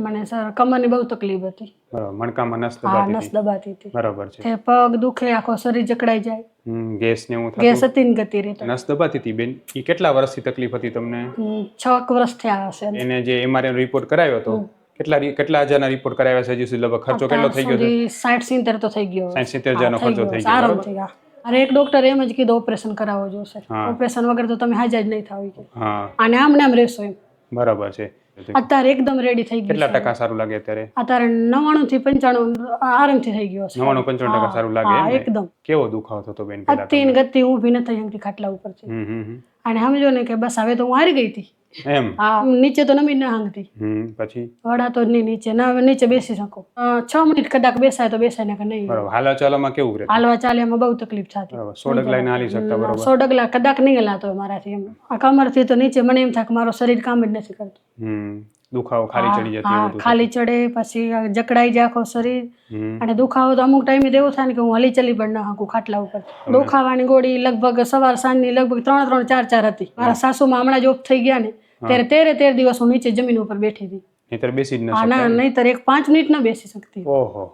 મને સર કમરની બહુ તકલીફ હતી. બરાબર મણકામાં નસ હા દબાતી નસ હતી. દબાતી હતી. બરાબર છે. તે પગ દુખે આખો શરીર જકડાઈ જાય. હમ, ગેસ ને એવું ગેસ થતું? હતી ને ગતિ રીતે. નસ દબાતી હતી બેન? એ કેટલા વર્ષથી તકલીફ હતી તમને? હમ, છ એક વર્ષ થયા હશે એને જે એમઆરઆઈ રિપોર્ટ કરાવ્યો હતો કેટલા રી- કેટલા હજારના રિપોર્ટ કરાવ્યા છે? હજી સુધી લગભગ ખર્ચો કેટલો થઈ ગયો છે? સાઠ સિત્તેર તો થઈ ગયો સાઠ સિત્તેર હજારનો હા, ખર્ચો થઈ ગયો આરામ બરાબર? થઈ ગયા. અરે એક ડોક્ટર એમ જ કીધું ઓપરેશન કરાવવો જોશે. હા. ઓપરેશન વગર તો તમે હાજર જ નહીં થાવ હા. અને આમ ને આમ રહેશો એમ. બરાબર છે. અત્યારે એકદમ રેડી થઈ ગયું કેટલા ટકા સારું લાગે અત્યારે? અત્યારે નવાણું થી પંચાણું આરામથી થઈ ગયો છે. નવાણું પંચાણું ટકા સારું લાગે? એકદમ. કેવો દુખાવો થતો બેન ને ગતિ ઊભી નથી થઈ ખાટલા ઉપર હમ. અને સમજો ને કે બસ હવે તો હું હારી ગઈ હતી. એમ? હા. નીચે તો નમી ના હાંગતી. હમ પછી? વડા તો જ નીચે ના નીચે બેસી શકો. છ મિનિટ કદાચ બેસાય તો બેસાય ને કે નહીં. બરાબર. હાલા ચાલામાં કેવું રહે? હાલવા ચાલ્યામાં બહુ તકલીફ થતી. બરાબર. સો લઈને હાલી શકતા બરાબર. સો ડગલા કદાચ નહીં હલાતો મારાથી એમ. આ કમરથી તો નીચે મને એમ થાય કે મારો શરીર કામ જ નથી કરતું. હમ. દુખાવો ખાલી ચડી જતી હા એવું ખાલી ચડે પછી જકડાઈ જાય આખો શરીર અને દુખાવો તો અમુક ટાઈમે એવું થાય ને કે હું હલી ચલી પણ ના હકું ખાટલા ઉપર. દુખાવાની ગોળી લગભગ સવાર સાંજની લગભગ ત્રણ ત્રણ ચાર ચાર હતી. મારા સાસુમાં હમણાં જ ઓફ થઈ ગયા ને ત્યારે તેરે તેર દિવસ હું નીચે જમીન ઉપર બેઠી હતી. નહીતર બેસી જ ન ના નહીતર એક પાંચ મિનિટ ન બેસી શકતી ઓહો.